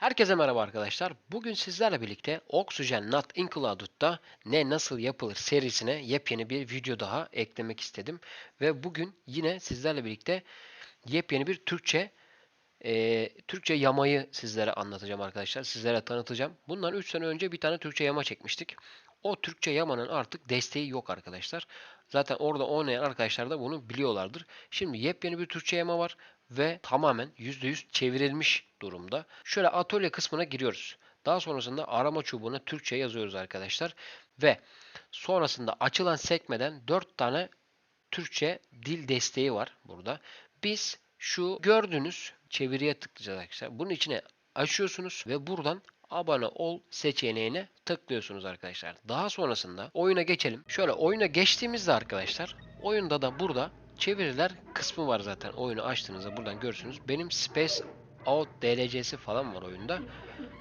Herkese merhaba arkadaşlar. Bugün sizlerle birlikte Oxygen Not Included'da ne nasıl yapılır serisine yepyeni bir video daha eklemek istedim. Ve bugün yine sizlerle birlikte yepyeni bir Türkçe e, Türkçe yamayı sizlere anlatacağım arkadaşlar. Sizlere tanıtacağım. Bundan 3 sene önce bir tane Türkçe yama çekmiştik. O Türkçe yamanın artık desteği yok arkadaşlar. Zaten orada oynayan arkadaşlar da bunu biliyorlardır. Şimdi yepyeni bir Türkçe yama var ve tamamen %100 çevrilmiş durumda. Şöyle atölye kısmına giriyoruz. Daha sonrasında arama çubuğuna Türkçe yazıyoruz arkadaşlar. Ve sonrasında açılan sekmeden 4 tane Türkçe dil desteği var burada. Biz şu gördüğünüz çeviriye tıklayacağız arkadaşlar. Bunun içine açıyorsunuz ve buradan abone ol seçeneğine tıklıyorsunuz arkadaşlar. Daha sonrasında oyuna geçelim. Şöyle oyuna geçtiğimizde arkadaşlar oyunda da burada çeviriler kısmı var zaten. Oyunu açtığınızda buradan görürsünüz. Benim Space Out DLC'si falan var oyunda.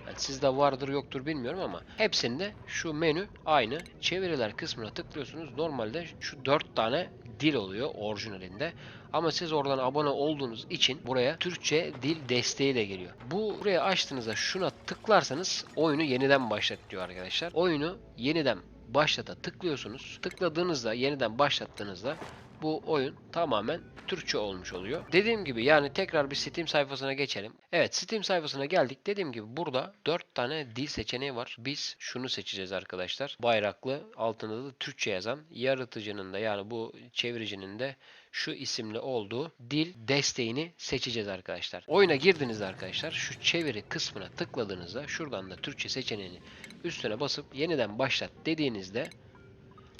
Yani sizde vardır yoktur bilmiyorum ama hepsinde şu menü aynı. Çeviriler kısmına tıklıyorsunuz. Normalde şu 4 tane dil oluyor orijinalinde. Ama siz oradan abone olduğunuz için buraya Türkçe dil desteği de geliyor. Bu buraya açtığınızda şuna tıklarsanız oyunu yeniden başlat diyor arkadaşlar. Oyunu yeniden başlata tıklıyorsunuz. Tıkladığınızda yeniden başlattığınızda bu oyun tamamen Türkçe olmuş oluyor. Dediğim gibi yani tekrar bir Steam sayfasına geçelim. Evet Steam sayfasına geldik. Dediğim gibi burada 4 tane dil seçeneği var. Biz şunu seçeceğiz arkadaşlar. Bayraklı altında da Türkçe yazan yaratıcının da yani bu çeviricinin de şu isimli olduğu dil desteğini seçeceğiz arkadaşlar. Oyuna girdiğinizde arkadaşlar şu çeviri kısmına tıkladığınızda şuradan da Türkçe seçeneğini üstüne basıp yeniden başlat dediğinizde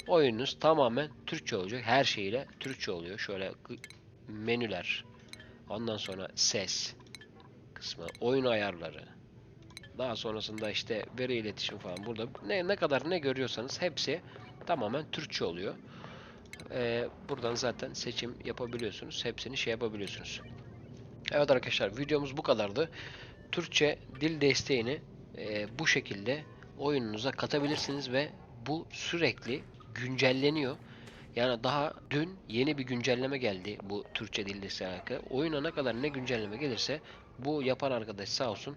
oyununuz tamamen Türkçe olacak. Her şeyiyle Türkçe oluyor. Şöyle menüler, ondan sonra ses kısmı, oyun ayarları. Daha sonrasında işte veri iletişim falan burada ne ne kadar ne görüyorsanız hepsi tamamen Türkçe oluyor. Ee, buradan zaten seçim yapabiliyorsunuz. Hepsini şey yapabiliyorsunuz. Evet arkadaşlar videomuz bu kadardı. Türkçe dil desteğini e, bu şekilde oyununuza katabilirsiniz ve bu sürekli güncelleniyor. Yani daha dün yeni bir güncelleme geldi bu Türkçe dil desteği alakalı. Oyuna ne kadar ne güncelleme gelirse bu yapan arkadaş sağ olsun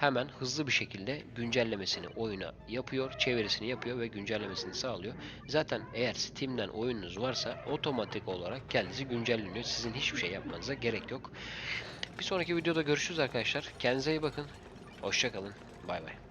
hemen hızlı bir şekilde güncellemesini oyuna yapıyor, çevirisini yapıyor ve güncellemesini sağlıyor. Zaten eğer Steam'den oyununuz varsa otomatik olarak kendisi güncelleniyor. Sizin hiçbir şey yapmanıza gerek yok. Bir sonraki videoda görüşürüz arkadaşlar. Kendinize iyi bakın. Hoşçakalın. Bay bay.